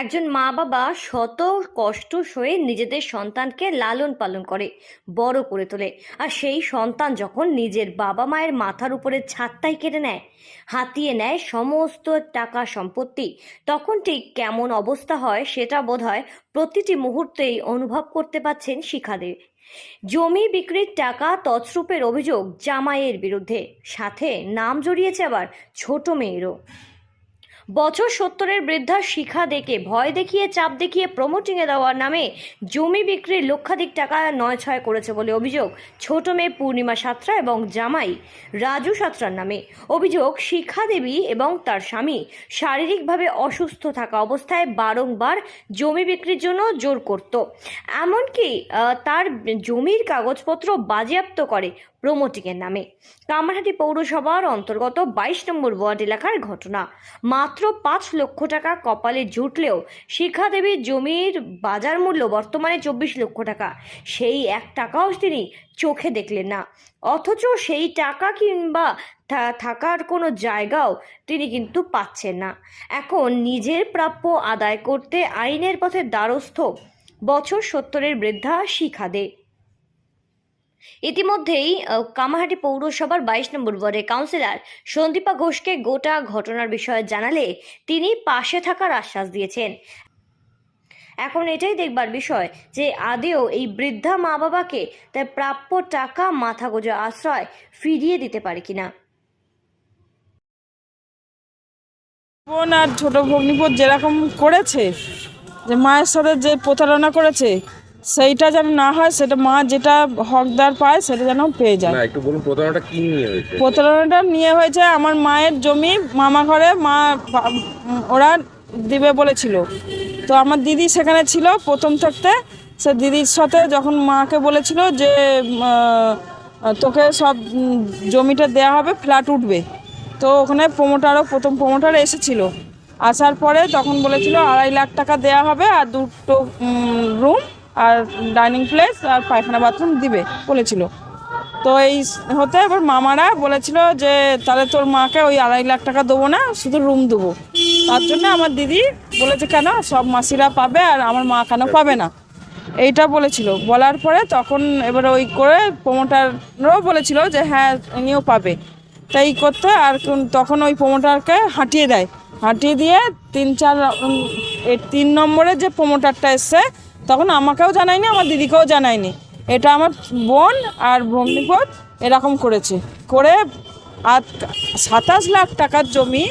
একজন মা বাবা শত কষ্ট সয়ে নিজেদের সন্তানকে লালন পালন করে, বড় করে তোলে। আর সেই সন্তান যখন নিজের বাবা মায়ের মাথার উপরে ছাদটাই কেটে নেয়, হাতিয়ে নেয় সমস্ত টাকা সম্পত্তি, তখন ঠিক কেমন অবস্থা হয় সেটা বোধ হয় প্রতিটি মুহূর্তেই অনুভব করতে পাচ্ছেন শিখাদের। জমি বিক্রির টাকা তছরূপের অভিযোগ জামাইয়ের বিরুদ্ধে, সাথে নাম জড়িয়েছে আবার ছোট মেয়েরও। বছর সত্তরের বৃদ্ধা শিখা দেখে ভয় দেখিয়ে, চাপ দেখিয়ে প্রমোটিংয়ে দেওয়ার নামে জমি বিক্রির লক্ষাধিক টাকা নয় ছয় করেছে বলে অভিযোগ। ছোট মেয়ে পূর্ণিমা সাত্রা এবং জামাই রাজু সাত্রার নামে। অভিযোগ, শিখা দেবী এবং তার স্বামী শারীরিকভাবে অসুস্থ থাকা অবস্থায় বারংবার জমি বিক্রির জন্য জোর করত। এমনকি তার জমির কাগজপত্র বাজেয়াপ্ত করে প্রমোটিংয়ের নামে। কামারহাটি পৌরসভার অন্তর্গত বাইশ নম্বর ওয়ার্ড এলাকার ঘটনা। মাত্র পাঁচ লক্ষ টাকা কপালে জুটলেও শিখা দেবীর জমির বাজার মূল্য বর্তমানে চব্বিশ লক্ষ টাকা। সেই এক টাকাও তিনি চোখে দেখলেন না। অথচ সেই টাকা কিংবা থাকার কোনো জায়গাও তিনি কিন্তু পাচ্ছেন না। এখন নিজের প্রাপ্য আদায় করতে আইনের পথে দ্বারস্থ বছর সত্তরের বৃদ্ধা শিখা দে ইতিমধ্যেই কামাহাটি পৌরসভার বাইশ নম্বর ওয়ার্ডের কাউন্সিলর সন্দীপা ঘোষকে গোটা ঘটনার বিষয়ে জানালে তিনি পাশে থাকার আশ্বাস দিয়েছেন। এখন এটাই দেখবার বিষয় যে আদেও এই বৃদ্ধা মা বাবাকে তার প্রাপ্য টাকা মাথা গোজা আশ্রয় ফিরিয়ে দিতে পারে কিনা। বোন আর ছোট ভগ্নিপত যেরকম করেছে, যে মায়ের সাথে যে প্রতারণা করেছে সেইটা যেন না হয় সেটা মা যেটা হকদার পায় সেটা যেন পেয়ে যায়। না একটু বলুন প্রতারণাটা কি নিয়ে হয়েছে? প্রতারণাটা নিয়ে হয়েছে আমার মায়ের জমি মামা ঘরে মা ওরা দিবে বলেছিল। তো আমার দিদি সেখানে ছিল প্রথম থাকতে। সে দিদির সাথে যখন মাকে বলেছিল যে তোকে সব জমিটা দেয়া হবে ফ্ল্যাট উঠবে। তো ওখানে প্রোমোটারও প্রথম প্রোমোটার এসেছিল। আসার পরে তখন বলেছিল আড়াই লাখ টাকা দেয়া হবে আর দুটো রুম আর ডাইনিং প্লেস আর পায়খানা বাথরুম দিবে, বলেছিল। তো এই হতে এবার মামারা বলেছিল যে, তাহলে তোর মাকে ওই আড়াই লাখ টাকা দেবো না, শুধু রুম দেবো। তার জন্য আমার দিদি বলেছে, কেন? সব মাসিরা পাবে আর আমার মা কেন পাবে না? এইটা বলেছিল। বলার পরে তখন এবার ওই করে প্রমোটারও বলেছিল যে হ্যাঁ ইনিও পাবে। তাই করতে আর তখন ওই প্রমোটারকে হাঁটিয়ে দেয়। হাঁটিয়ে দিয়ে তিন চার তিন নম্বরে যে প্রমোটারটা এসছে তখন আমাকেও জানায়নি, আমার দিদিকেও জানায়নি। এটা আমার বোন আর ভগ্নিপথ এরকম করেছে। করে আর সাতাশ লাখ টাকার জমি,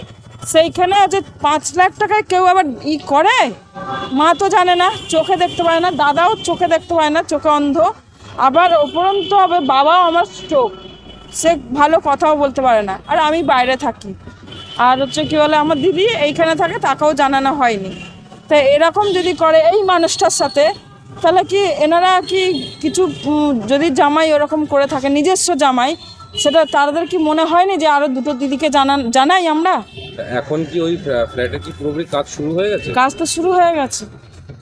সেইখানে যে পাঁচ লাখ টাকায় কেউ আবার ই করে? মা তো জানে না, চোখে দেখতে পায় না, দাদাও চোখে দেখতে পায় না, চোখে অন্ধ। আবার উপরন্ত হবে বাবাও আমার চোখ। সে ভালো কথাও বলতে পারে না, আর আমি বাইরে থাকি। আর হচ্ছে কি বলে, আমার দিদি এইখানে থাকে, তাকেও জানানো হয়নি। তা এরকম যদি করে এই মানুষটার সাথে তাহলে কি এনারা কি কিছু যদি জামাই ওরকম করে থাকে নিজস্ব জামাই সেটা তাদের কি মনে হয়নি যে আরও দুটো দিদিকে জানান জানাই আমরা? এখন কি ওই ফ্ল্যাটে কি পুরোপুরি কাজ শুরু হয়ে গেছে? কাজ তো শুরু হয়ে গেছে।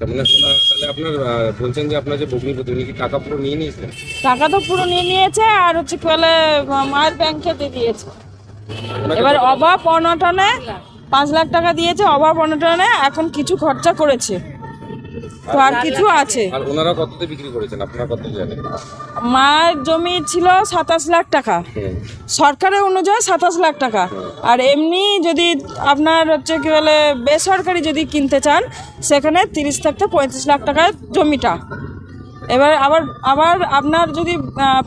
মানে তাহলে আপনার বলছেন যে আপনার যে ভগ্নিপতি উনি কি টাকা পুরো নিয়ে নিয়েছেন টাকা তো পুরো নিয়ে নিয়েছে আর হচ্ছে কি বলে মায়ের ব্যাংকে দিয়ে দিয়েছে। এবার অভাব অনটনে পাঁচ লাখ টাকা দিয়েছে অভাব অনটনে এখন কিছু খরচা করেছে। তো আর কিছু আছে। আর ওনারা কততে বিক্রি করেছেন? আপনারা কত জানেন? মায়ের জমি ছিল সাতাশ লাখ টাকা। সরকারের অনুযায়ী সাতাশ লাখ টাকা। আর এমনি যদি আপনার হচ্ছে কি বলে বেসরকারি যদি কিনতে চান সেখানে তিরিশ থেকে পঁয়ত্রিশ লাখ টাকার জমিটা। এবার আবার আবার আপনার যদি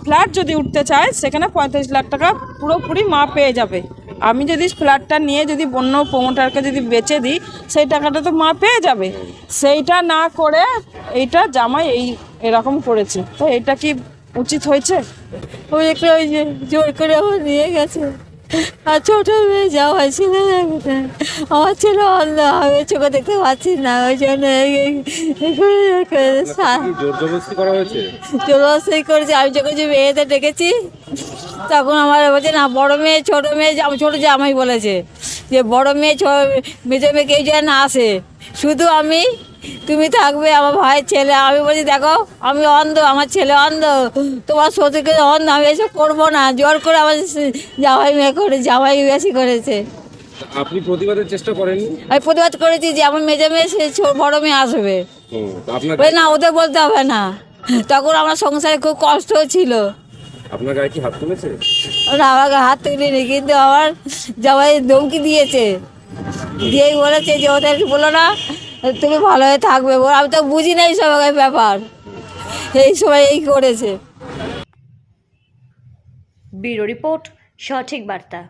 ফ্ল্যাট যদি উঠতে চায় সেখানে পঁয়ত্রিশ লাখ টাকা পুরোপুরি মা পেয়ে যাবে। আমি যদি ফ্ল্যাটটা নিয়ে যদি অন্য প্রমোটারকে যদি বেচে দিই সেই টাকাটা তো মা পেয়ে যাবে। সেইটা না করে এইটা জামাই এই এরকম করেছে। তো এটা কি উচিত হয়েছে? ওই একটা ওই যে জোর করে আমার নিয়ে গেছে। আর ছোট মেয়ে যাওয়া ছিল না। কোথায়। আমার ছেলে অন্ধ আমি চোখে দেখতে পাচ্ছি না। ওই জন্য এই- এই- এই করে- এই করে সা- কি জোর জবরদস্তি করা হয়েছে? জলস্তি করেছি। আমি যখন যে মেয়েদের ডেকেছি তখন আমার বলছে না বড় মেয়ে ছোট মেয়ে ছোটো জামাই বলেছে যে বড় মেয়ে ছো- মেজো মেয়ে কেউ যেন না আসে। শুধু আমি তুমি থাকবে আমার ভাইয়ের ছেলে। আমি বলছি দেখো আমি অন্ধ আমার ছেলে অন্ধ তোমার শ্বশুরকে অন্ধ আমি এসব করব না। জোর করে আমার জামাই মেয়ে করে জামাই বেশি করেছে। আপনি প্রতিবাদের চেষ্টা করেননি? আমি প্রতিবাদ করেছি যে আমার মেজে মেয়ে সে বড় মেয়ে আসবে। না ওদের বলতে হবে না। তখন আমার সংসারে খুব কষ্ট ছিল। আপনার গায়ে কি হাত তুলেছে? ওরা আমাকে হাত তুলিনি কিন্তু আমার জামাই ধমকি দিয়েছে। দিয়েই বলেছে যে ওদের বলো না তুমি ভালো হয়ে থাকবে বলে। আমি তো বুঝি না এই সব ব্যাপার। এই সময় এই করেছে। ব্যুরো রিপোর্ট সঠিক বার্তা।